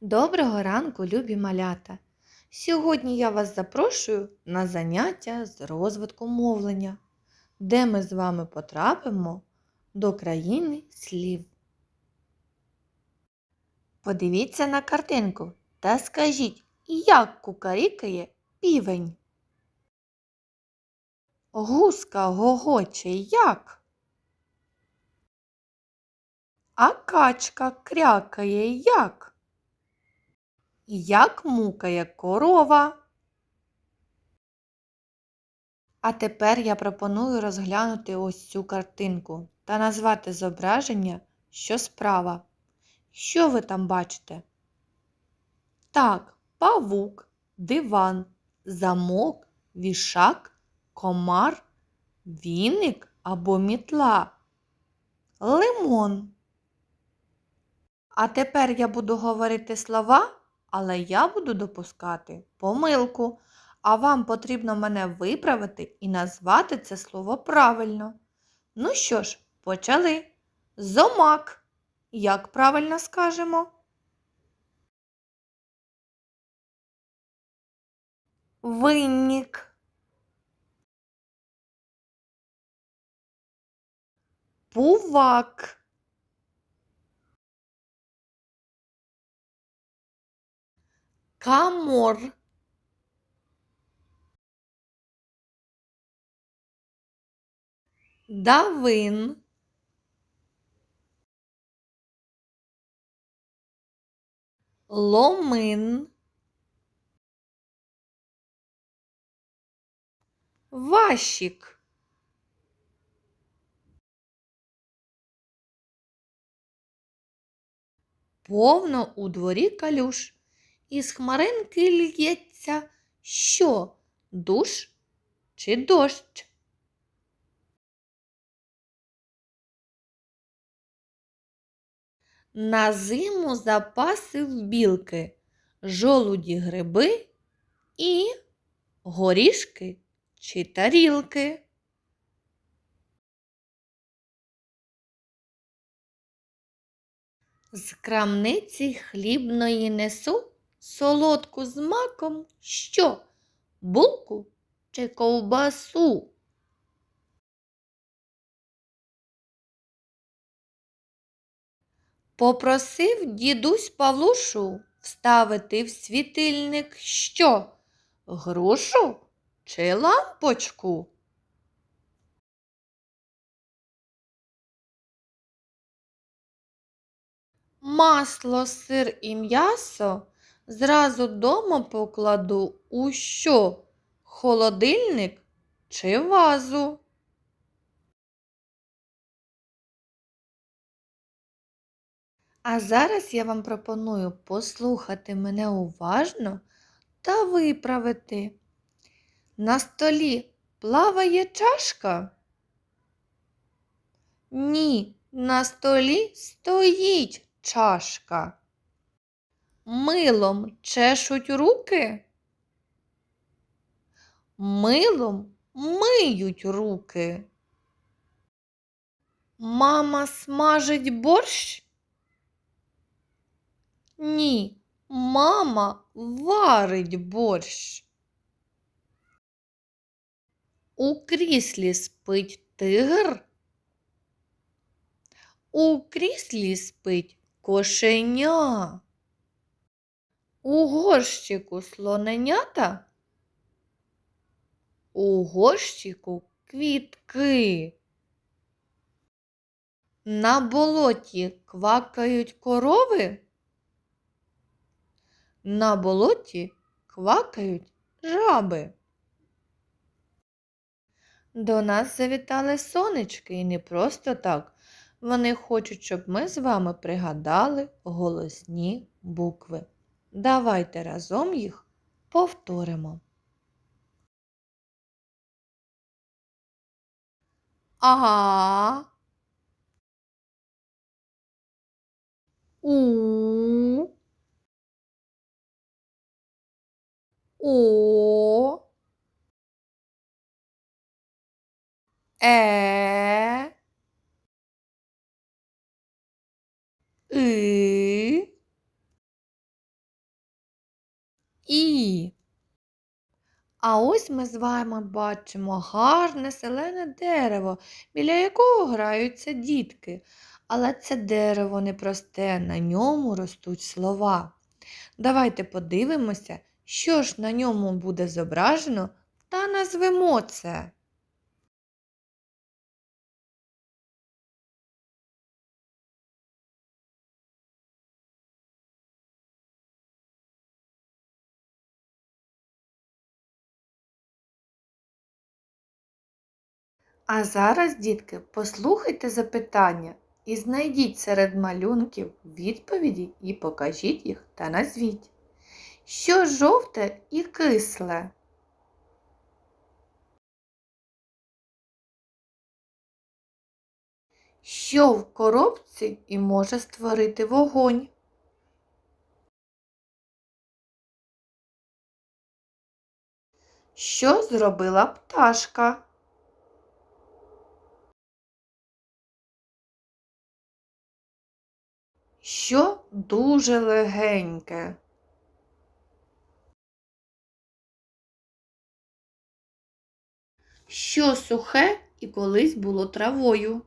Доброго ранку, любі малята! Сьогодні я вас запрошую на заняття з розвитку мовлення, де ми з вами потрапимо до країни слів. Подивіться на картинку та скажіть, як кукарікає півень. Гуска гогоче як? А качка крякає як? Як мукає корова. А тепер я пропоную розглянути ось цю картинку та назвати зображення, що справа. Що ви там бачите? Так, павук, диван, замок, вішак, комар, віник або мітла, лимон. А тепер я буду говорити слова але я буду допускати помилку, а вам потрібно мене виправити і назвати це слово правильно. Ну що ж, почали. Зомак. Як правильно скажемо? Винник. Пувак. Камор. Давин. Ломин. Ващик. Повно у дворі калюш. Із хмаринки лється що? Душ чи дощ? На зиму запаси в білки, жолуді гриби і горішки чи тарілки. З крамниці хлібної несу солодку з маком що? Булку чи ковбасу? Попросив дідусь Павлушу вставити в світильник що? Грушу чи лампочку? Масло, сир і м'ясо Зразу дома покладу у що? Холодильник чи вазу? А зараз я вам пропоную послухати мене уважно та виправити. На столі плаває чашка? Ні, на столі стоїть чашка. Милом чешуть руки? Милом миють руки. Мама смажить борщ? Ні, мама варить борщ. У кріслі спить тигр? У кріслі спить кошеня. У горщику слоненята, у горщику квітки. На болоті квакають корови, на болоті квакають жаби. До нас завітали сонечки і не просто так. Вони хочуть, щоб ми з вами пригадали голосні букви. Давайте разом їх повторимо. А. У. О. Е. И. І. А ось ми з вами бачимо гарне зелене дерево, біля якого граються дітки. Але це дерево не просте, на ньому ростуть слова. Давайте подивимося, що ж на ньому буде зображено, та назвемо це. А зараз, дітки, послухайте запитання і знайдіть серед малюнків відповіді і покажіть їх та назвіть. Що жовте і кисле? Що в коробці і може створити вогонь? Що зробила пташка? Що дуже легеньке? Що сухе і колись було травою?